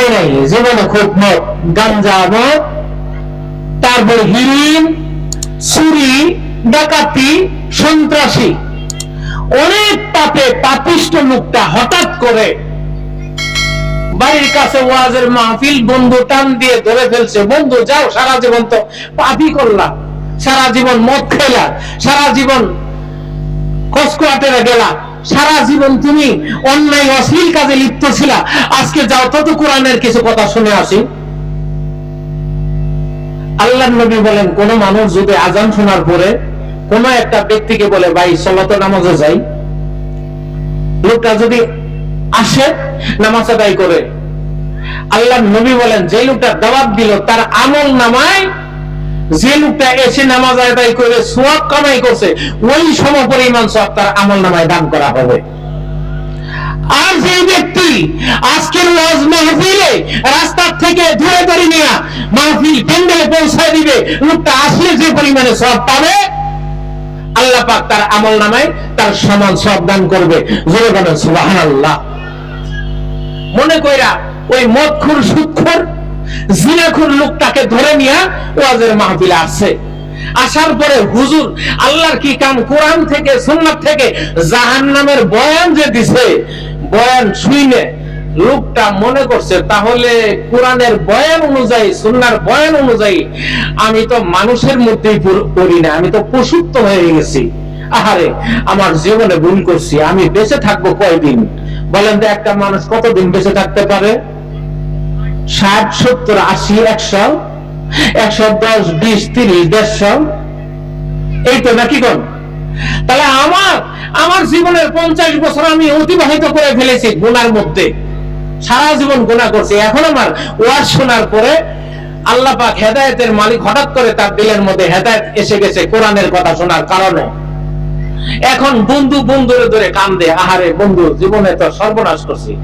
খাই নাই জীবনে খুব মদ, গাঞ্জা, মদ, তারপর হিরিন চুরি ডাকাতি, সন্ত্রাসী। অনেক পাপে পাপিষ্ট মুখটা হঠাৎ করে বাড়ির কাছে ওয়াজের মাহফিল, বন্ধু টান দিয়ে ধরে ফেলছে। বন্ধু, যাও, সারা জীবন তো পাপই করলাম। সারা জীবন মদ খেলা সারা জীবন কসকোয়াটেরা গেলা সারা জীবন তুমি অন্যায়, অশ্লীল কাজে লিপ্ত ছিলা। আজকে যাও, তত কোরআনের কিছু কথা শুনে আসি। আল্লাহ নবী বলেন, কোন মানুষ যদি আজান শোনার পরে কোন একটা ব্যক্তিকে বলে, ভাই সলাত নামাজে যাই। লোকটা যদি আসে, নামাজ আদায় করে আল্লাহ নবী বলেন যে লোকটা দাবাব দিল, তার আমল নামায় যে লোকটা এসে নামাজ আদায় করে সোয়াব কামাই করছে, ওই সম পরিমাণ সব তার আমল নামায় দান করা হবে। আর যে ব্যক্তি আজকের ওয়াজ মাহফিলে রাস্তার থেকে ধরে ধরে নিয়ে মাহফিল প্যান্ডেলে পৌঁছায় দিবে, লোকটা আসলে যে পরিমাণে সব পাবে, আল্লাহ পাক তার আমল নামায় তার সমান সব দান করবে। জোরে বলেন, সুবহানাল্লাহ। মনে কইরা ওই মদখুর, সুদখুর জিনাখুর লোকটাকে ধরে নিয়ে ওয়াজের মাহফিলে আসছে। আসার পরে হুজুর, আল্লাহর কি কাম? কোরআন থেকে, সুন্নাত থেকে জাহান্নামের বয়ান যে দিছে, বয়ান শুইনে লোকটা মনে করছে, তাহলে কোরআনের বয়ান অনুযায়ী, সুন্নার বয়ান অনুযায়ী আমি তো মানুষের মধ্যেই পড়- না, আমি তো পশুত্ব হয়ে গেছি। আহারে, আমার জীবনে ভুল করছি, আমি বেঁচে থাকব কয়দিন? বলেন তো একটা মানুষ কতদিন বেঁচে থাকতে পারে? ষাট, সত্তর, আশি, একশো একশো দশ, বিশ, তিরিশ, দেড়শো। এই তো নাকি কোন? তাহলে আমার আমার জীবনের পঞ্চাশ বছর আমি অতিবাহিত করে ফেলেছি গুনার মধ্যে। সারা জীবন করছি। এখন আমার ওয়াজ শোনার পরে আল্লাহ পাক হেদায়েতের মালিক হঠাৎ করে তার দিলের মধ্যে হেদায়েত এসে গেছে কোরআনের কথা শোনার কারণে। এখন বন্ধু বন্ধুরে ধরে কান্দে, আহারে বন্ধু, জীবনে তো সর্বনাশ করছি।